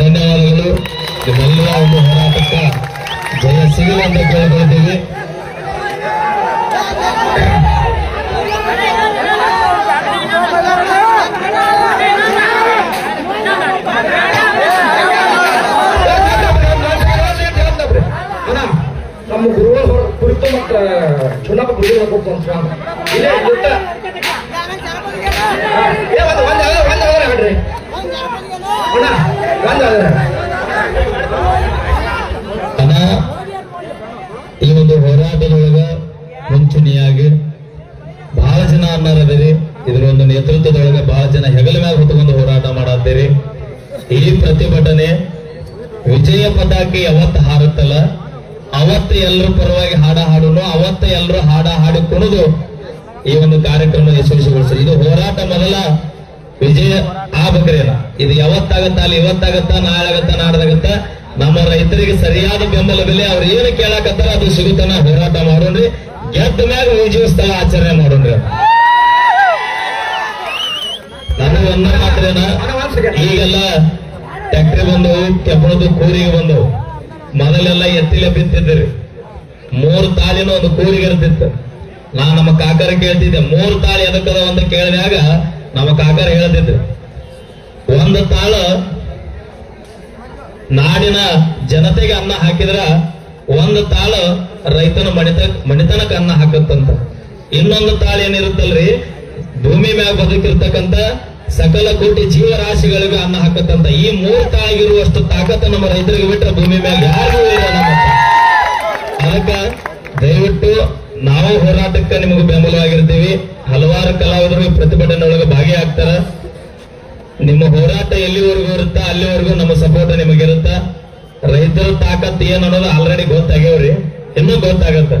ಧನ್ಯವಾದಗಳು. ನಿಮ್ಮೆಲ್ಲ ಒಂದು ಹೋರಾಟಕ್ಕೆ ಜಯ ಸಿಗಲಿ ಅಂತ ಕೇಳ್ಕೊಳ್ತೀವಿ. ಹೋರಾಟದೊಳಗ ಮುಂಚೂಣಿಯಾಗಿ ಬಹಳ ಜನ ಅನ್ನಾರದಿರಿ ಇದರ ಒಂದು ನೇತೃತ್ವದೊಳಗ ಬಹಳ ಜನ ಹೆಗಲ ಮ್ಯಾಗ ಹೊತ್ತುಕೊಂಡು ಹೋರಾಟ ಮಾಡತ್ತೀರಿ. ಈ ಪ್ರತಿಭಟನೆ ವಿಜಯ ಪತಾಕೆ ಯಾವತ್ತ ಹಾರುತ್ತಲ್ಲ, ಅವತ್ತ ಎಲ್ಲರೂ ಪರವಾಗಿ ಹಾಡ ಹಾಡೋನು, ಅವತ್ತ ಎಲ್ಲರೂ ಹಾಡ ಹಾಡಿ ಕುಣಿದು ಈ ಒಂದು ಕಾರ್ಯಕ್ರಮ ಯಶಸ್ವಿಗೊಳಿಸ ಇದು ಹೋರಾಟ ಮೊದಲ ವಿಜಯ ಆಗ್ಬೇಕ್ರೇನ ಇದು ಯಾವತ್ತಾಗತ್ತ ಅಲ್ಲಿ, ಇವತ್ತಾಗತ್ತ ನಾಳೆ ಆಗತ್ತ ನಾಡ್ದಾಗತ್ತ ನಮ್ಮ ರೈತರಿಗೆ ಸರಿಯಾದ ಬೆಂಬಲ ಬೆಲೆ ಅವ್ರು ಏನು ಕೇಳಕತ್ತಾರ ಅದು ಸಿಗುತ್ತಾನ ಹೋರಾಟ ಮಾಡೋಣ್ರಿ. ಗೆದ್ದ ಮ್ಯಾಗ ಸ್ಥಳ ಆಚರಣೆ ಮಾಡೋಣ್ರಿ ನನ್ನ ಒಂದ ಮಾತ್ರೇನ ಈಗೆಲ್ಲ ಟ್ಯಾಕ್ಟ್ರಿ ಬಂದವು ಕೆಬ್ಬಣದು ಕೂರಿಗೆ ಬಂದವು. ಮೊದಲೆಲ್ಲ ಎತ್ತಿಲೆ ಬಿತ್ತಿದ್ರಿ ಮೂರು ತಾಳಿನ ಒಂದು ಕೂರಿಗೆ ಇರ್ತಿತ್ತು. ನಾ ನಮ್ಮ ಕಾಕರ ಕೇಳ್ತಿದ್ದೆ, ಮೂರು ತಾಳಿ ಎದಕ್ಕದ ಅಂತ ಕೇಳಿದಾಗ ನಮ್ಮ ಕಾಕರ ಹೇಳ್ತಿದ್ರು. ಒಂದು ತಾಳ ನಾಡಿನ ಜನತೆಗೆ ಅನ್ನ ಹಾಕಿದ್ರ ಒಂದು ತಾಳ ರೈತನ ಮಣಿತ ಮಣಿತನಕ್ಕೆ ಅನ್ನ ಹಾಕತ್ತಂತ. ಇನ್ನೊಂದು ತಾಳ ಏನಿರುತ್ತಲ್ರಿ? ಭೂಮಿ ಮ್ಯಾಗ ಬದುಕಿರ್ತಕ್ಕಂತ ಸಕಲ ಕೋಟಿ ಜೀವರಾಶಿಗಳಿಗೂ ಅನ್ನ ಹಾಕತ್ತಂತ. ಈ ಮೂರು ತಾಳಿಗಿರುವಷ್ಟು ತಾಕತ್ತು ನಮ್ಮ ರೈತರಿಗೆ ಬಿಟ್ಟರೆ ಭೂಮಿ ಮ್ಯಾಗ ಯಾರಿಗೂ ಇಲ್ಲ ಅದಕ್ಕ ದಯವಿಟ್ಟು ನಾವು ಹೋರಾಟಕ್ಕೆ ನಿಮಗೆ ಬೆಂಬಲವಾಗಿರ್ತೀವಿ. ಹಲವಾರು ಕಲಾವಿದರು ಪ್ರತಿಭಟನೆ ಒಳಗೆ ಭಾಗಿಯಾಗ್ತಾರ. ನಿಮ್ಮ ಹೋರಾಟ ಎಲ್ಲಿವರೆಗೂ ಇರುತ್ತಾ, ಅಲ್ಲಿವರೆಗೂ ನಮ್ಮ ಸಪೋರ್ಟ್ ನಿಮಗಿರುತ್ತ ರೈತರ ತಾಕತ್ ಏನ್ ಅನ್ನೋದು ಆಲ್ರೆಡಿ ಗೊತ್ತಾಗ್ಯಾವ್ರಿ. ಇನ್ನೂ ಗೊತ್ತಾಗತ್ತ.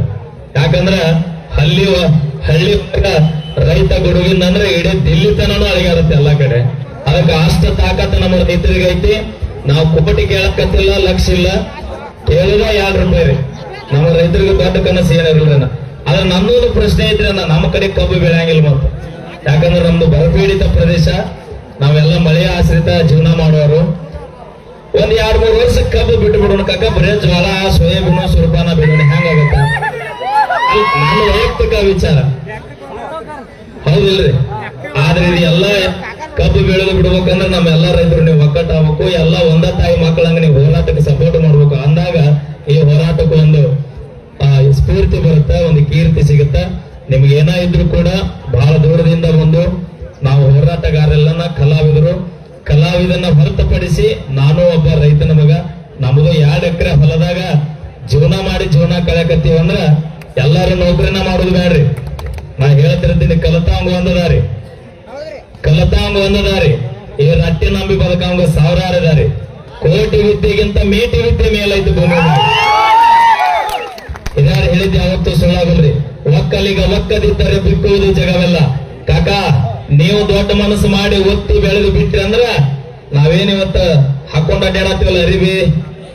ಯಾಕಂದ್ರ ಹಳ್ಳಿ ಹಳ್ಳಿ ರೈತ ಗುಡುಗಿನ ಅಂದ್ರೆ ಇಡೀ ದಿಲ್ಲಿ ತನೂ ಅಡಿಗಾರತ್ತೆ ಎಲ್ಲಾ ಕಡೆ. ಅದಕ್ಕೆ ಅಷ್ಟ ತಾಕತ್ ನಮ್ಮ ರೈತರಿಗೆ ಐತಿ. ನಾವು ಕುಪಟಿ ಕೇಳಕತ್ತಿಲ್ಲ, ಲಕ್ಷ ಇಲ್ಲ. ಕೇಳಿದ ಎರಡು ರೂಪಾಯಿ ರೀ. ನಮ್ಮ ರೈತರಿಗೆ ದೊಡ್ಡ ಕನಸು ಏನಿರಲ್ಲ ಆದ್ರೆ ನಮ್ದೊಂದು ಪ್ರಶ್ನೆ ಐತ್ರಿ ನಮ್ಮ ಕಡೆ ಕಬ್ಬು ಬೆಳೆಯಂಗಿಲ್ಲ ಮತ್ತೆ ಯಾಕಂದ್ರೆ ನಮ್ದು ಬರಪೀಡಿತ ಪ್ರದೇಶ. ನಾವೆಲ್ಲ ಮಳೆಯ ಆಶ್ರಿತ ಜೀವನ ಮಾಡೋರು ಒಂದ್ ಎರಡ್ ಮೂರು ವರ್ಷ ಕಬ್ಬು ಬಿಟ್ಟು ಬಿಡೋಣ ಕಕ್ಕ ಬರೇ ಜ್ವಾಳ ಸೋಯಾಬೀನ್ ಸುರಪಾನ ಬಿಡೋಣ ಹೆಂಗಾಗತ್ತ ನನ್ನ ವೈಯಕ್ತಿಕ ವಿಚಾರ. ಹೌದಿಲ್ರಿ? ಆದ್ರೆ ಇದು ಎಲ್ಲ ಕಬ್ಬು ಬೆಳೆದು ಬಿಡ್ಬೇಕಂದ್ರೆ ನಮ್ಮೆಲ್ಲ ರೈತರು ನೀವು ಒಕ್ಕಟ್ಟಾಗಬೇಕು ಎಲ್ಲ ಒಂದ ತಾಯಿ ಮಕ್ಕಳಂಗ ನೀವು ಹೋರಾಟಕ್ಕೆ ಸಪೋರ್ಟ್ ಮಾಡ್ಬೇಕು. ಅಂದಾಗ ಈ ಹೋರಾಟಕ್ಕೆ ಒಂದು ಸ್ಫೂರ್ತಿ ಬರುತ್ತೆ, ಒಂದು ಕೀರ್ತಿ ಸಿಗುತ್ತೆ. ನಿಮ್ಗೆ ಏನ ಇದ್ರು ಕೂಡ ಬಹಳ ದೂರದಿಂದ ಬಂದು ನಾವು ಹೋರಾಟಗಾರರೆಲ್ಲನ ಕಲಾವಿದರು. ಕಲಾವಿದನ್ನ ಹೊರತುಪಡಿಸಿ ನಾನು ಒಬ್ಬ ರೈತನ ಮಗ. ನಮ್ದು ಎರಡು ಎಕರೆ ಹೊಲದಾಗ ಜೀವನ ಮಾಡಿ ಜೀವನ ಕಳೆಕತ್ತೀವಿ ಅಂದ್ರ ಎಲ್ಲಾರು ನೌಕರಿನ ಮಾಡೋದು ಬೇಡ್ರಿ ನಾ ಹೇಳ್ತಿರ್ತೀನಿ ಕಲತಾಂಗ ಒಂದದಾರಿ ಕಲತಾಂಗ ಒಂದದಾರಿ ಈ ರಟ್ಟಿ ನಂಬಿ ಬದುಕಾಂಗ ಸಾವಿರಾರು ಇದಾರಿ ಕೋಟಿ ವಿದ್ಯೆಗಿಂತ ಮೇಟಿ ವಿದ್ಯೆ ಮೇಲೈತು ಭೂಮಿ. ಇದಾರು ಹೇಳಿದ್ದೆ ಯಾವತ್ತೂ ಸುಳ್ಳಾಗಲ್ರಿ. ಒಕ್ಕಲಿಗ ಒಕ್ಕದಿದ್ದರೆ ಬಿಕ್ಕುವುದು ಜಗವೆಲ್ಲ. ಕಾಕ ನೀವು ದೊಡ್ಡ ಮನಸ್ಸು ಮಾಡಿ ಒತ್ತಿ ಬೆಳೆದು ಬಿಟ್ರಿ ಅಂದ್ರ ನಾವೇನ್ ಇವತ್ತ ಹಾಕೊಂಡ್ ಅಡ್ಡಾಡತ್ತೀವಲ್ಲ ಅರಿವಿ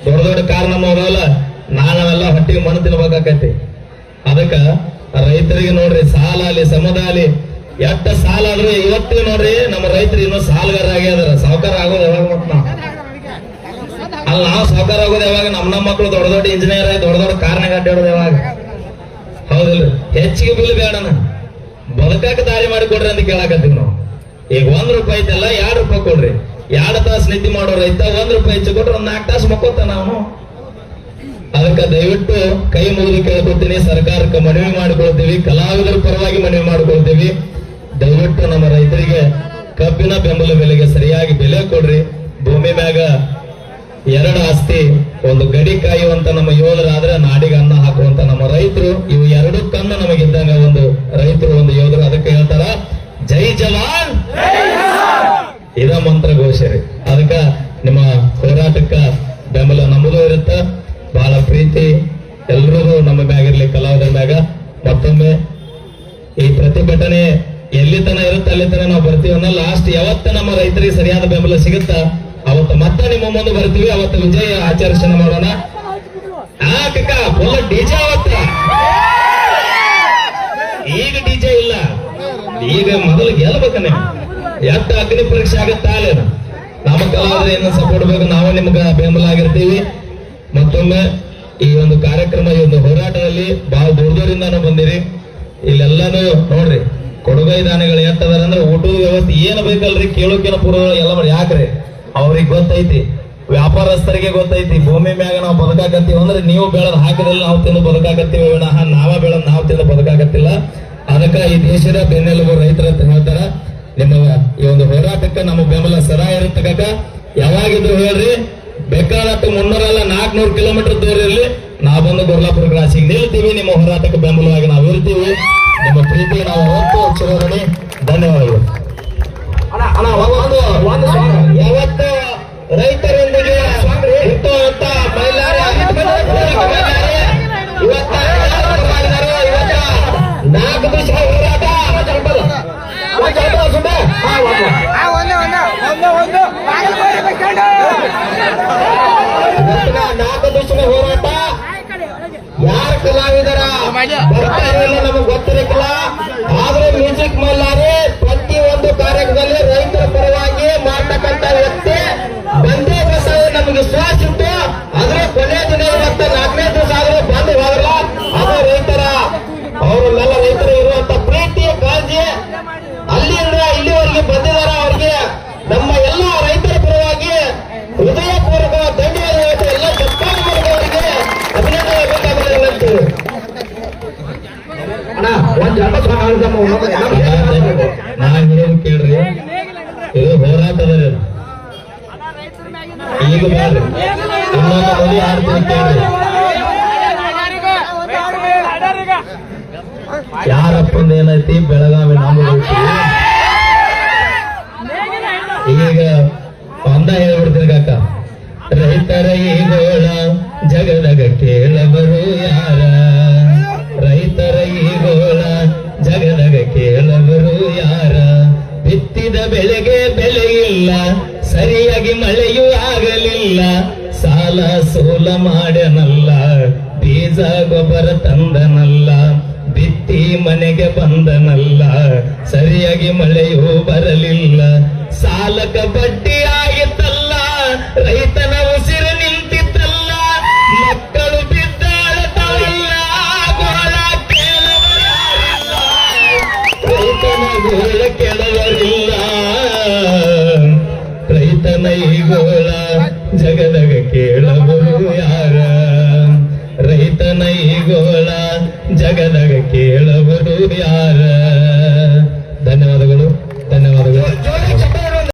ದೊಡ್ಡ ದೊಡ್ಡ ಕಾರ್ ನಮ್ಮವ್ರಲ್ಲ ನಾವೆಲ್ಲ ಹೊಟ್ಟಿಗೆ ಮನ ತಿನ್ಬೇಕಾಕತಿ. ಅದಕ್ಕ ರೈತರಿಗೆ ನೋಡ್ರಿ, ಸಾಲ ಅಲ್ಲಿ ಸಮುದಾಯ ಅಲ್ಲಿ ಎಷ್ಟ ಸಾಲ ಅಂದ್ರೆ ಇವತ್ತಿಗೆ ನೋಡ್ರಿ, ನಮ್ಮ ರೈತರು ಇನ್ನೂ ಸಾಲಗಾರ ಆಗ್ಯಾರ ಸಾವುಕಾರ ಆಗೋದು ಯಾವಾಗ ಅಲ್ಲಿ ನಾವ್ ಸಾವುಕಾರ ಆಗೋದು ಯಾವಾಗ? ನಮ್ಮ ನಮ್ಮ ಮಕ್ಕಳು ದೊಡ್ಡ ದೊಡ್ಡ ಇಂಜಿನಿಯರ್ ದೊಡ್ಡ ದೊಡ್ಡ ಕಾರ್ನಾಗ ಅಡ್ಡಾಡೋದು ಯಾವಾಗ? ಹೌದಿಲ್ಲ ಹೆಚ್ಚಿಗೆ ಬಿಲ್ ಬೇಡನ ಬದುಕಾಕ ದಾರಿ ಮಾಡಿ ಕೊಡ್ರಿ ಅಂತ ಕೇಳಾಕತ್ತೀವಿ ನಾವು. ಈಗ ಒಂದ್ ರೂಪಾಯಿ ಐತಲ್ಲ, ಎರಡು ರೂಪಾಯಿ ಕೊಡ್ರಿ. ಎರಡು ತಾಸು ನಿದ್ದೆ ಮಾಡೋ ರೈತ ಒಂದ್ ರೂಪಾಯಿ ಹೆಚ್ಚು ಕೊಟ್ರೆ ಒಂದ್ ನಾಲ್ಕು ತಾಸು ಮಕ್ಕೋತ ನಾವು ಅದಕ್ಕೆ ದಯವಿಟ್ಟು ಕೈ ಮುಗಿದು ಕೇಳ್ಕೊತೀನಿ, ಸರ್ಕಾರಕ್ಕೆ ಮನವಿ ಮಾಡಿಕೊಳ್ತೀವಿ, ಕಲಾವಿದರ ಪರವಾಗಿ ಮನವಿ ಮಾಡಿಕೊಳ್ತೀವಿ. ದಯವಿಟ್ಟು ನಮ್ಮ ರೈತರಿಗೆ ಕಬ್ಬಿನ ಬೆಂಬಲ ಬೆಲೆಗೆ ಸರಿಯಾಗಿ ಬೆಲೆ ಕೊಡ್ರಿ. ಭೂಮಿ ಮ್ಯಾಗ ಎರಡು ಆಸ್ತಿ, ಒಂದು ಗಡಿ ಕಾಯುವಂತ ನಮ್ಮ ಯೋಧರಾದ್ರೆ ನಾಡಿಗೆ ಅನ್ನ ಹಾಕುವಂತ ನಮ್ಮ ರೈತರು. ಇವು ಎರಡು ಕನ್ನ ನಮಗಿದ್ದಂಗ ಒಂದು ರೈತರು, ಒಂದು ಯೋಧರು ಅದಕ್ಕೆ ಹೇಳ್ತಾರ, ಜೈ ಜವಾನ್! ಇದ ಮಂತ್ರ ಘೋಷರಿ ಅದಕ್ಕ ನಿಮ್ಮ ಹೋರಾಟಕ್ಕ ಬೆಂಬಲ ನಮ್ಮದು ಇರುತ್ತ. ಬಹಳ ಪ್ರೀತಿ, ಎಲ್ರಿಗೂ ನಮ್ಮ ಮ್ಯಾಗಿರ್ಲಿ ಕಲಾವಿದರ ಮ್ಯಾಗ. ಮತ್ತೊಮ್ಮೆ ಈ ಪ್ರತಿಭಟನೆ ಎಲ್ಲಿ ತನ ಇರುತ್ತೆ, ಅಲ್ಲಿ ತನ ನಾವು ಬರ್ತೀವಿ ಅನ್ನೋ ಲಾಸ್ಟ್ ಯಾವತ್ತ ನಮ್ಮ ರೈತರಿಗೆ ಸರಿಯಾದ ಬೆಂಬಲ ಸಿಗುತ್ತ? ಅವತ್ತ ಮತ್ತೆ ನಿಮ್ಮ ಮುಂದೆ ಬರ್ತೀವಿ ಅವತ್ತು ವಿಜಯ ಆಚರಿಸಣೆ ಮಾಡೋಣ. ಕಕ್ಕ ಫುಲ್ ಡಿಜೆ ಅವತ್ತ. ಈಗ ಡಿಜೆ ಇಲ್ಲ. ಈಗ ಮೊದಲು ಗೆಲ್ಬೇಕ ನೀವು. ಎತ್ತ ಅಗ್ನಿ ಪರೀಕ್ಷೆ ಆಗುತ್ತಾ ಅಲ್ಲ? ನಮ್ಮ ಏನ ಸಪೋರ್ಟ್ ಬೇಕು? ನಾವು ನಿಮ್ಗೆ ಬೆಂಬಲ ಆಗಿರ್ತೀವಿ. ಮತ್ತೊಮ್ಮೆ ಈ ಒಂದು ಕಾರ್ಯಕ್ರಮ, ಈ ಒಂದು ಹೋರಾಟದಲ್ಲಿ ಬಹಳ ದೂರ ಬಂದಿರಿ. ಇಲ್ಲೆಲ್ಲಾನು ನೋಡ್ರಿ, ಕೊಡುಗೈ ದಾನಿಗಳು ಎಟ್ಟದಾರ ಅಂದ್ರೆ ಊಟದ ವ್ಯವಸ್ಥೆ ಏನು ಬೇಕಲ್ರಿ? ಕೇಳೋಕೇನ ಪೂರ್ವ ಎಲ್ಲ ಮಾಡಿ. ಯಾಕ್ರಿ? ಅವ್ರಿಗೆ ಗೊತ್ತೈತಿ, ವ್ಯಾಪಾರಸ್ಥರಿಗೆ ಗೊತ್ತೈತಿ, ಭೂಮಿ ಮ್ಯಾಗ ನಾವು ಬದುಕಾಕತ್ತೀವಿ ಅಂದ್ರೆ ನೀವು ಬೆಳೆದ್ ಹಾಕಿದ್ರೆ ನಾವು ತಿಂದು ಬದುಕಾಕತ್ತೀವಿ, ವಿನಃ ನಾವ ಬೆಳೆದ್ ನಾವು ತಿಂದು ಬದುಕಾಕತ್ತಿಲ್ಲ. ಅದಕ್ಕ ಈ ದೇಶದ ಬೆನ್ನೆಲುಬು ರೈತರ ಅಂತ ಹೇಳ್ತಾರ. ನಿಮ್ಮ ಈ ಒಂದು ಹೋರಾಟಕ್ಕೆ ನಮ್ಮ ಬೆಂಬಲ ಸರ ಇರುತ್ತೆ ಯಾವಾಗಿದ್ರು ಹೇಳ್ರಿ ಬೇಕಾದಷ್ಟು ಮುನ್ನೂರಲ್ಲ ನಾಲ್ಕನೂರು ಕಿಲೋಮೀಟರ್ ದೂರ ಇರಲಿ ನಾ ಬಂದು ಗುರ್ಲಾಪುರ ಕ್ರಾಸಿಗೆ ನಿಲ್ತೀವಿ. ನಿಮ್ಮ ಹೋರಾಟಕ್ಕೆ ಬೆಂಬಲವಾಗಿ ನಾವು ಇರ್ತೀವಿ. ನಿಮ್ಮ ಪ್ರೀತಿ ನಾವು ಹೊತ್ತು ಚಿರೋದಣಿ ಧನ್ಯವಾದಗಳು. ಯಾವತ್ತು ರೈತರೊಂದಿಗೆ ಇವತ್ತ ಹೋರಾಟ. ಹೋರಾಟ. ಯಾರ ಕಲಾವಿದರ ಗೊತ್ತಿರಕ್ಕಿಲ್ಲ ಆದ್ರೆ ಮ್ಯೂಸಿಕ್ ಮಲ್ಲಾರಿ ಪ್ರತಿ ಒಂದು ಕಾರ್ಯಕ್ರಮದಲ್ಲಿ ಪರವಾಗಿ ಮಾಡ್ತಕ್ಕಂತ ವ್ಯಕ್ತಿ ಬಂದೇ ದಿವಸ ನಮಗೆ ವಿಶ್ವಾಸ ಇತ್ತು ಆದ್ರೆ ಕೊನೆ ದಿನ ಇವತ್ತ ನಾಲ್ಕನೇ ದಿವಸ ಆದ್ರೂ ಬಂದು ಅದು ರೈತರ ಅವರನ್ನೆಲ್ಲ ರೈತರು ಇರುವಂತ ಪ್ರೀತಿ, ಕಾಳಜಿ ಅಲ್ಲಿಂದ ಇಲ್ಲಿವರೆಗೆ ಬಂದಿದಾರ ಅವ್ರಿಗೆ. ನಮ್ಮ ಎಲ್ಲ ರೈತರ ಪರವಾಗಿ ಹೃದಯಪೂರ್ವಕ ಧನ್ಯವಾದ ಎಲ್ಲ ಚಪ್ಪಾಳೆ ಅವರಿಗೆ ಅಭಿನಂದನೆ ಬೇಕಾಗಿದೆ ಅಂತೀವಿ ಅಣ್ಣ, ಒಂದು ಸ್ವಲ್ಪ ಸಾಂಗ್ ಆಡ್ದಮ್ಮ ನಾನು ಹೇಳೋದು ಕೇಳ್ರಿ ಇದು ಹೋರಾಟದ ಈಗ ಬೇಡ್ರಿ ಇನ್ನೊಂದು ಬಲಿ ಆಡ್ತೀನಿ ಕೇಳ್ರಿ ಯಾರಪ್ಪಂದ ಏನೈತಿ? ಬೆಳಗಾವಿ ನಾವು ಈಗ ಒಂದ ಹೇಳ್ಬಿಡ್ತೀನಿ ಕಾಕ. ರೈತರ ಈಗೋಳ ಜಗದಗ ಕೇಳಬರು ಯಾರ? ರೈತರ ಈಗೋಳ ಜಗದಗ ಕೇಳಬರು ಯಾರ? ಬಿತ್ತಿದ ಬೆಳೆಗೆ ಬೆಲೆ ಇಲ್ಲ, ಸರಿಯಾಗಿ ಸಾಲ ಸೋಲ ಮಾಡ್ಯನಲ್ಲ, ಬೀಜ ಗೊಬ್ಬರ ತಂದನಲ್ಲ, ಬಿತ್ತಿ ಮನೆಗೆ ಬಂದನಲ್ಲ, ಸರಿಯಾಗಿ ಮಳೆಯೂ ಬರಲಿಲ್ಲ. ಸಾಲಕ ಬಡ್ಡಿ ಆಗಿತ್ತಲ್ಲ ರೈತನ